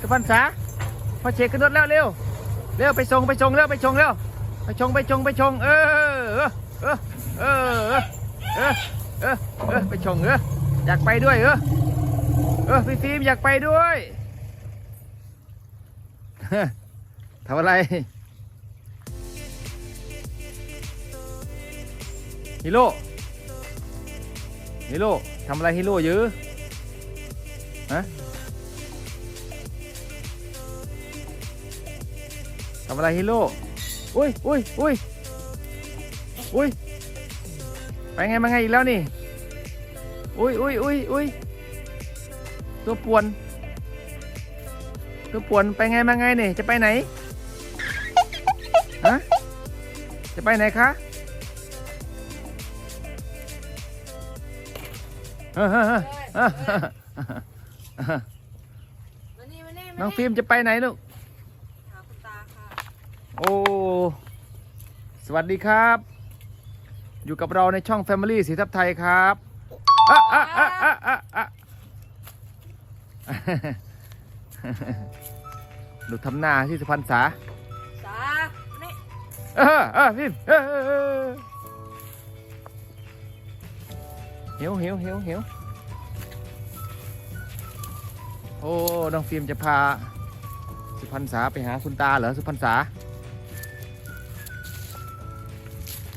สุพรรณษาพอเชคขึ้นรถแล้วเร็วเร็วไปส่งไปส่งเร็วไปส่งเร็วไปชงไปชงไปชงเออเออเออเออเออเออเออไปชงเอออยากไปด้วยเออเออพี่ฟิล์มอยากไปด้วยทำอะไรฮิโร่ฮิโร่ทำอะไรฮิโร่เยอะฮะ ทำอะไรฮิโร่อุ้ยอุ้ยอุ้ยอุ้ยไปไงมาไงอีกแล้วนี่ อุ้ยอุ้ยอุ้ยอุ้ยตัวป่วน ตัวป่วนไปไงมาไงนี่ จะไปไหน ฮะ จะไปไหนคะเออเออเออเออเออมานี่มานี่มาน้องฟิล์มจะไปไหนลูกหาคุณตาค่ะ โอ้ สวัสดีครับ อยู่กับเราในช่อง Family สีทับไทยครับอะอะอะอะอะอะดูทำหน้าที่สุพรรณษาตานี่เออเออพิมพ์เออเออเออหิวหิวหิวหิวโอ้ น้องฟิล์มจะพาสุพรรณษาไปหาคุณตาเหรอสุพรรณษา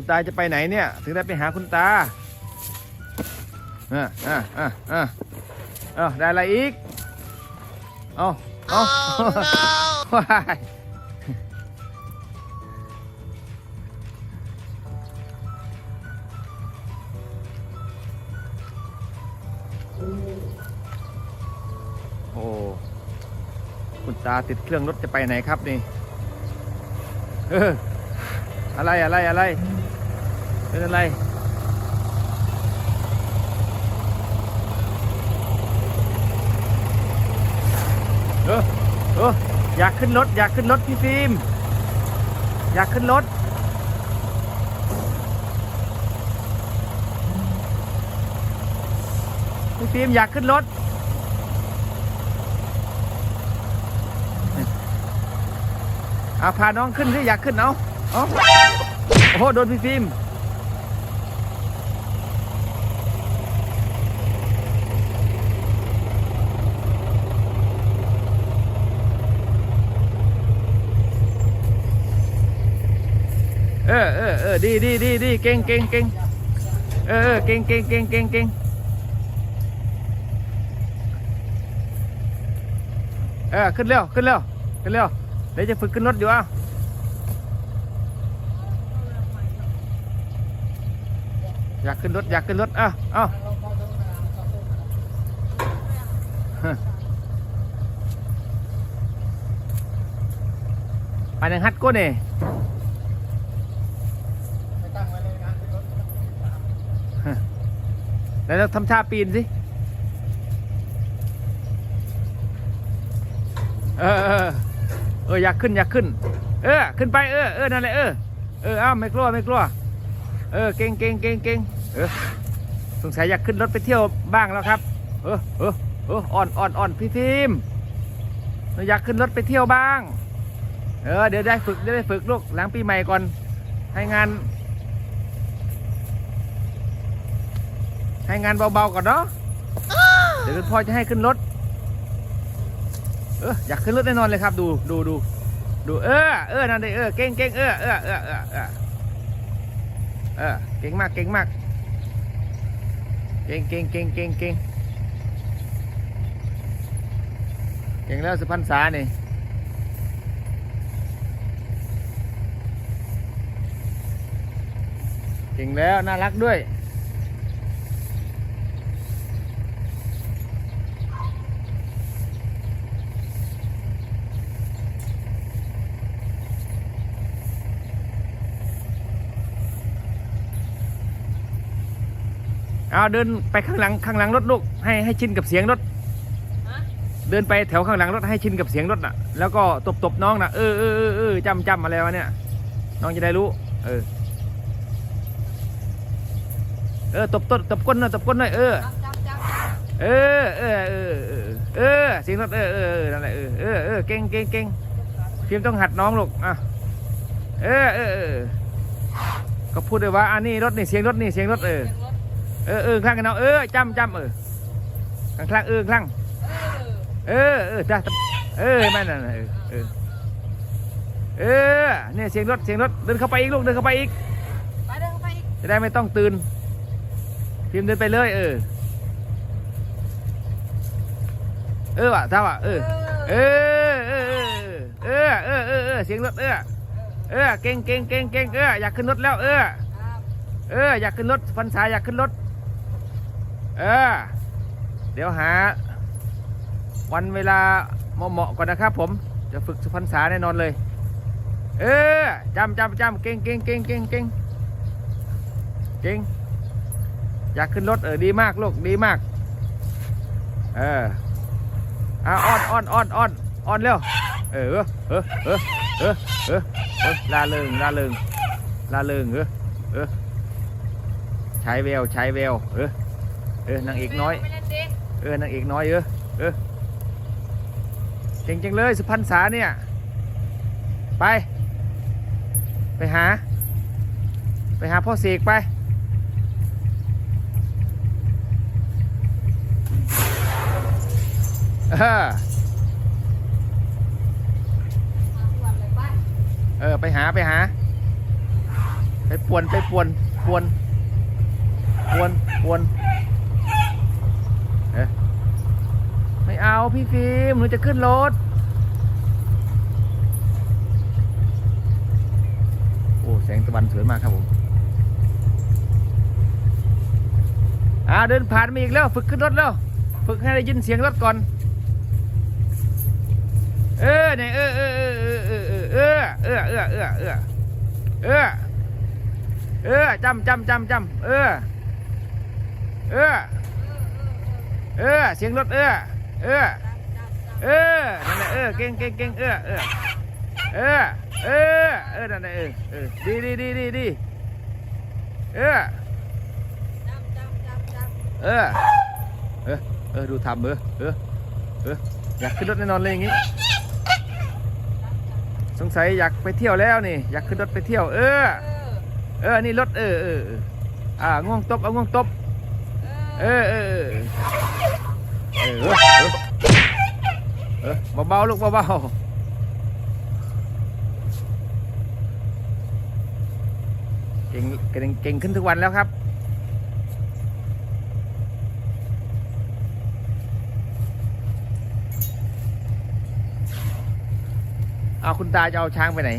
คุณตาจะไปไหนเนี่ย ถึงได้ไปหาคุณตาอ่าอ่าอ่าอ่าเอาได้อะไรอีกเอาเอาว้ายโอ้คุณตาติดเครื่องรถจะไปไหนครับนี่เอออะไรอะไรอะไร เป็นอะไรเออเอออยากขึ้นรถ อยากขึ้นรถพี่ฟิล์มอยากขึ้นรถพี่ฟิล์มอยากขึ้นรถเอาพาน้องขึ้นสิอยากขึ้นเอาเอาโอ้โหโดนพี่ฟิล์ม ออเออเออดีดีดีดีเก่งเก่งเก่งเออเออเก่งเก่งเก่งเก่งเก่งเออขึ้นเร็วขึ้นเร็วขึ้นเร็วเดี๋ยวจะฝึกขึ้นรถอยู่อะอยากขึ้นรถอยากขึ้นรถอะเอ้าไปนังฮัดก้นเน่ แล้วทำท่าปีนสิเออเออเอออยากขึ้นอยากขึ้น เออ ขึ้นไปเออเออนั่นแหละเออเอออ้าวไม่กลัวไม่กลัวเออเก่งเก่งเก่งเก่งเออสงสัยอยากขึ้นรถไปเที่ยวบ้างแล้วครับ เออเออเอออ่อนอ่อนอ่อนพี่ฟิมอยากขึ้นรถไปเที่ยวบ้าง เออเดี๋ยวได้ฝึกได้ฝึกลูกหลังปีใหม่ก่อนให้งาน ให้งานเบาๆก่อนเนาะเดี๋ยวคุณพ่อจะให้ขึ้นรถ เอออยากขึ้นรถแน่นอนเลยครับ ดูดูดูดูเออเออนั่นเลยเออเก่งเก่งเออเออเออเออเออเออเก่งมากเก่งมาก เก่งเก่งเก่งเก่งเก่งเก่งแล้วสุพรรณษานี่เก่งแล้วน่ารักด้วย เอาเดินไปข้างหลังข้างหลังรถลูกให้ให้ชินกับเสียงรถเดินไปแถวข้างหลังรถให้ชินกับเสียงรถน่ะ แล้วก็ตบตบน้องน่ะเออเออเออเออจำจำมาแล้วเนี่ย น้องจะได้รู้ เออ เออตบต้นตบก้นหน่อยตบก้นหน่อยเออเออเออเออเออเออเสียงรถเออเออออนั่นแหละเออเออเก่งเก่งเก่งพิมต้องหัดน้องลูกอะเออเออเออก็พูดเลยว่าอันนี้รถนี่เสียงรถนี่เสียงรถเออ ออเออคลั่งกันเนาะเออจำจำเออคลั่งคลั่งเออคลั่งเออเออจ้าเออแม่นั่นเออเออเออเนี่ยเสียงรถเสียงรถเดินเข้าไปอีกลูกเดินเข้าไปอีกไปเดินเข้าไปอีกจะได้ไม่ต้องตื่นพิมพ์เดินไปเลยเออเออว่ะท่าว่ะเออเออเออเออเออเออเออเสียงรถเออเออเก่งเก่งเก่งเก่งเอออยากขึ้นรถแล้วเออเอออยากขึ้นรถฟันสายอยากขึ้นรถ เออ เดี๋ยวหา วันเวลาเหมาะๆก่อนนะครับผม จะฝึกสุพรรษาแน่นอนเลย เออจำจำจำเก่งเก่งเก่งเก่งเก่งเก่งอยากขึ้นรถเออดีมากลูกดีมาก เอออะอ้อนอ้อนอ้อนอ้อนอ้อนเร็วเออเออเออเออเออเออลาเริงลาเริงลาเริงเออเออใช้แววใช้แววเออ เออนางเอกน้อย ไม่เล่นดิเออนางเอกน้อยเออเออเก่งจังเลยสุพรรณษาเนี่ย ไป ไปหา ไปหาพ่อเสกไปเออวันเลยไปเออ ไปหาไปหา ไปป่วนไปป่วนป่วนป่วนป่วนเอ๊ะไม่ เอาพี่ฟิล์มหนูจะขึ้นรถ โอ้แสงตะวันสวยมากครับผมอ่าเดินผ่านมาอีกแล้ว ฝึกขึ้นรถแล้ว ฝึกให้ได้ยินเสียงรถก่อน เออเนี่ยเออเออเออเออเออเออเออเออเออเออเออเออจำจำจำจำเออ เออ เออ เสียงรถเออ เออเออนั่นแหละเออเก่งเก่งเก่งเออเออเออเออเออนั่นแหละเออเออดีดีดีดีดีเออเออเออเออดูทำเออเออเอออยากขึ้นรถแน่นอนเลยอย่างงี้สงสัยอยากไปเที่ยวแล้วนี่ อยากขึ้นรถไปเที่ยว เออ เออนี่รถเออเอออ่าง่วงตบเอาง่วงตบ เออเออ เออเออเออเบาๆลูกเบาๆเก่งเก่งเก่งขึ้นทุกวันแล้วครับ เอาคุณตาจะเอาช้างไปไหน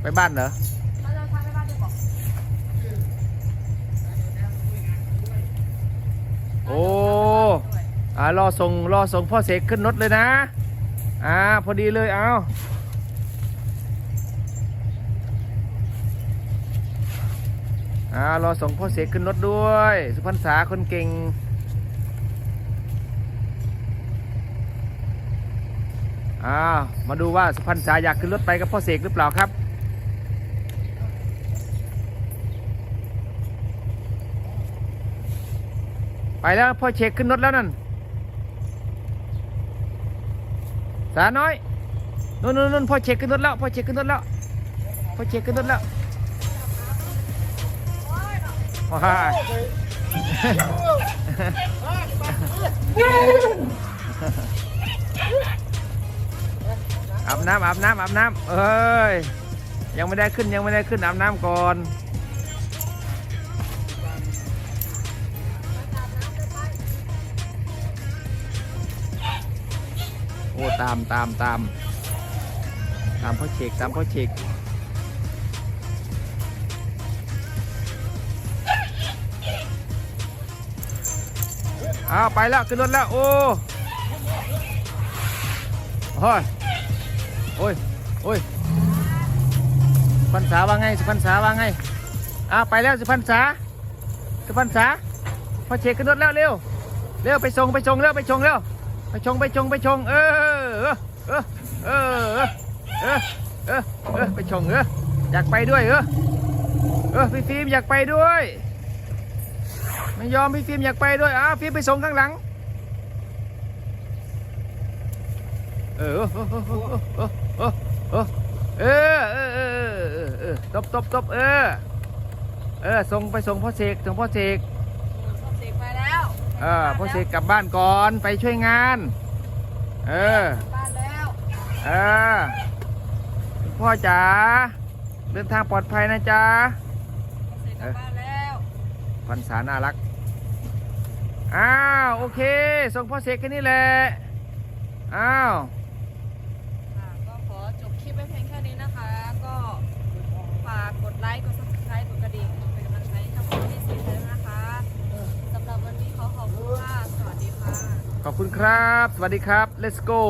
ไปบ้านเหรอโอ้ อ่ารอส่งรอส่งพ่อเสกขึ้นรถเลยนะ อ่า พอดีเลยเอาอ่ารอส่งพ่อเสกขึ้นรถด้วย สุพรรษาคนเก่งอ่ามาดูว่าสุพรรณษาอยากขึ้นรถไปกับพ่อเสกหรือเปล่าครับไปแล้วพ่อเช็คขึ้นรถแล้วนั่น สาน้อยนู่นนู่นนู่นพ่อเช็คขึ้นรถแล้วพ่อเช็คขึ้นรถแล้วพ่อเช็คขึ้นรถแล้วว้าอาบน้ำอาบน้ำอาบน้ำเอ้ยยังไม่ได้ขึ้นยังไม่ได้ขึ้นอาบน้ำก่อน อ้ตามตามตามตามพ่อเชกตามพ่อเชกอ้าวไปแล้วขึ้นรถแล้วโอ้โอ้ยโอ้ยโอ้ยสุพรรณษาว่าไงสุพรรณษาว่าไงอ้าวไปแล้วสุพรรณษาสุพรรณษาพ่อเชกขึ้นรถแล้วเร็วเร็วไปส่งไปส่งเร็วไปส่งเร็ว ไปชงไปชงไปชง เออเออเออเออเออเออเออไปชงเอออยากไปด้วยเออเออพี่ฟิล์มอยากไปด้วย ไม่ยอมพี่ฟิล์มอยากไปด้วยอ้าวฟิล์มไปส่งข้างหลัง เออเออเออเออเออเออเออเออเออตบตบตบเออเออส่งไปส่งพ่อเสกส่งพ่อเสก พ่อเสกไปแล้ว เออพ่อเสกกลับบ้านก่อนไปช่วยงาน เออ บ้านแล้วเออ พ่อจ๋าเดินทางปลอดภัยนะจ๊ะพ่อเสกกลับบ้านแล้วพันษาน่ารัก อ้าว โอเค ส่งพ่อเสกแค่นี้แหละ อ้าว ค่ะก็ขอจบคลิปไว้เพียงแค่นี้นะคะ ก็ฝากกดไลค์กด ขอบคุณครับ สวัสดีครับ let's go